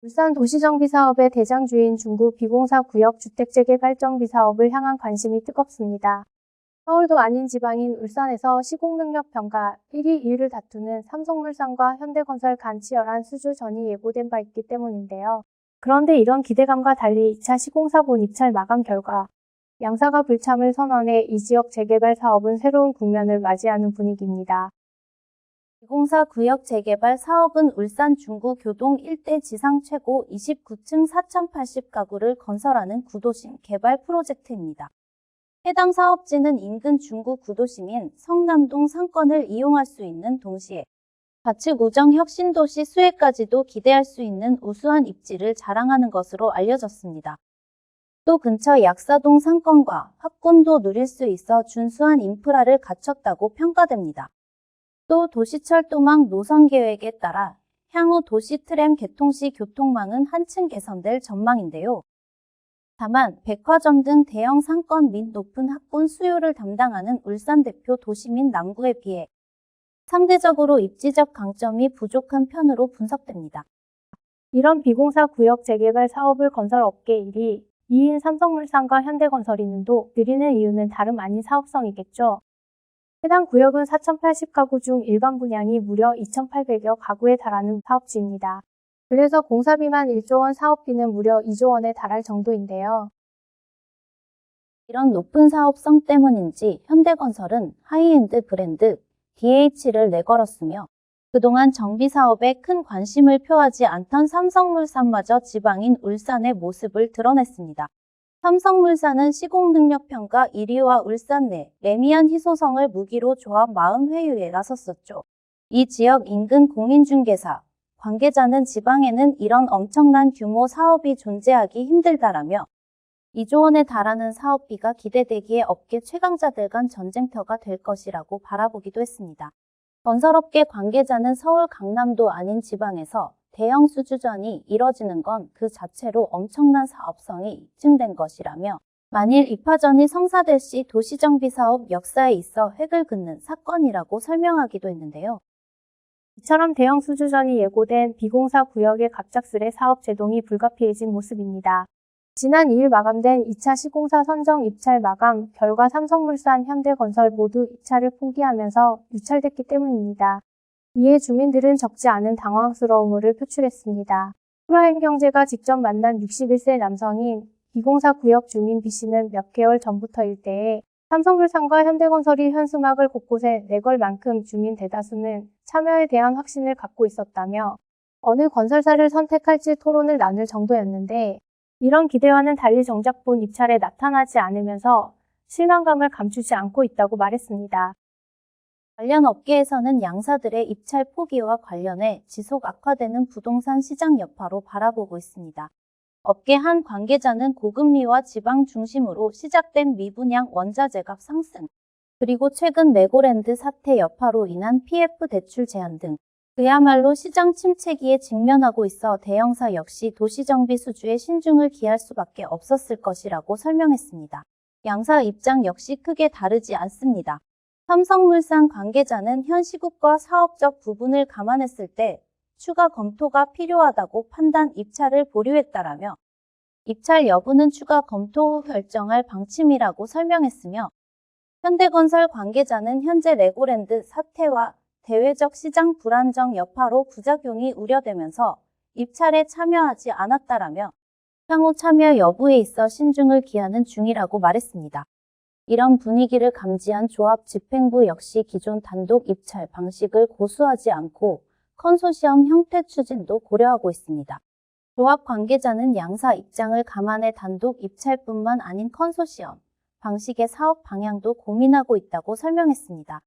울산 도시정비 사업의 대장주인 중구 비공사 구역 주택재개발정비 사업을 향한 관심이 뜨겁습니다. 서울도 아닌 지방인 울산에서 시공능력 평가 1위 2위를 다투는 삼성물산과 현대건설 간 치열한 수주 전이 예고된 바 있기 때문인데요. 그런데 이런 기대감과 달리 2차 시공사본 입찰 마감 결과 양사가 불참을 선언해 이 지역 재개발 사업은 새로운 국면을 맞이하는 분위기입니다. 비공사 구역 재개발 사업은 울산 중구 교동 일대 지상 최고 29층 4,080가구를 건설하는 구도심 개발 프로젝트입니다. 해당 사업지는 인근 중구 구도심인 성남동 상권을 이용할 수 있는 동시에 좌측 우정 혁신도시 수혜까지도 기대할 수 있는 우수한 입지를 자랑하는 것으로 알려졌습니다. 또 근처 약사동 상권과 학군도 누릴 수 있어 준수한 인프라를 갖췄다고 평가됩니다. 또 도시철도망 노선 계획에 따라 향후 도시 트램 개통 시 교통망은 한층 개선될 전망인데요. 다만 백화점 등 대형 상권 및 높은 학군 수요를 담당하는 울산 대표 도시민 남구에 비해 상대적으로 입지적 강점이 부족한 편으로 분석됩니다. 이런 비공사 구역 재개발 사업을 건설 업계 1위, 2인 삼성물산과 현대건설이는도 늘리는 이유는 다름 아닌 사업성이겠죠. 해당 구역은 4,080가구 중 일반 분양이 무려 2,800여 가구에 달하는 사업지입니다. 그래서 공사비만 1조 원, 사업비는 무려 2조 원에 달할 정도인데요. 이런 높은 사업성 때문인지 현대건설은 하이엔드 브랜드 DH를 내걸었으며 그동안 정비 사업에 큰 관심을 표하지 않던 삼성물산마저 지방인 울산의 모습을 드러냈습니다. 삼성물산은 시공능력평가 1위와 울산 내 레미안 희소성을 무기로 조합 마음회유에 나섰었죠. 이 지역 인근 공인중개사, 관계자는 지방에는 이런 엄청난 규모 사업이 존재하기 힘들다라며 2조 원에 달하는 사업비가 기대되기에 업계 최강자들 간 전쟁터가 될 것이라고 바라보기도 했습니다. 건설업계 관계자는 서울 강남도 아닌 지방에서 대형 수주전이 이뤄지는 건 그 자체로 엄청난 사업성이 입증된 것이라며 만일 입하전이 성사될 시 도시정비 사업 역사에 있어 획을 긋는 사건이라고 설명하기도 했는데요. 이처럼 대형 수주전이 예고된 비공사 구역의 갑작스레 사업 제동이 불가피해진 모습입니다. 지난 2일 마감된 2차 시공사 선정 입찰 마감 결과 삼성물산, 현대건설 모두 입찰을 포기하면서 유찰됐기 때문입니다. 이에 주민들은 적지 않은 당황스러움을 표출했습니다. 프라임 경제가 직접 만난 61세 남성인 비공사 구역 주민 B씨는 몇 개월 전부터 일대에 삼성물산과 현대건설이 현수막을 곳곳에 내걸 만큼 주민 대다수는 참여에 대한 확신을 갖고 있었다며 어느 건설사를 선택할지 토론을 나눌 정도였는데 이런 기대와는 달리 정작 본 입찰에 나타나지 않으면서 실망감을 감추지 않고 있다고 말했습니다. 관련 업계에서는 양사들의 입찰 포기와 관련해 지속 악화되는 부동산 시장 여파로 바라보고 있습니다. 업계 한 관계자는 고금리와 지방 중심으로 시작된 미분양 원자재값 상승, 그리고 최근 메고랜드 사태 여파로 인한 PF 대출 제한 등 그야말로 시장 침체기에 직면하고 있어 대형사 역시 도시정비 수주에 신중을 기할 수밖에 없었을 것이라고 설명했습니다. 양사 입장 역시 크게 다르지 않습니다. 삼성물산 관계자는 현 시국과 사업적 부분을 감안했을 때 추가 검토가 필요하다고 판단 입찰을 보류했다라며 입찰 여부는 추가 검토 후 결정할 방침이라고 설명했으며 현대건설 관계자는 현재 레고랜드 사태와 대외적 시장 불안정 여파로 부작용이 우려되면서 입찰에 참여하지 않았다라며 향후 참여 여부에 있어 신중을 기하는 중이라고 말했습니다. 이런 분위기를 감지한 조합 집행부 역시 기존 단독 입찰 방식을 고수하지 않고 컨소시엄 형태 추진도 고려하고 있습니다. 조합 관계자는 양사 입장을 감안해 단독 입찰뿐만 아닌 컨소시엄 방식의 사업 방향도 고민하고 있다고 설명했습니다.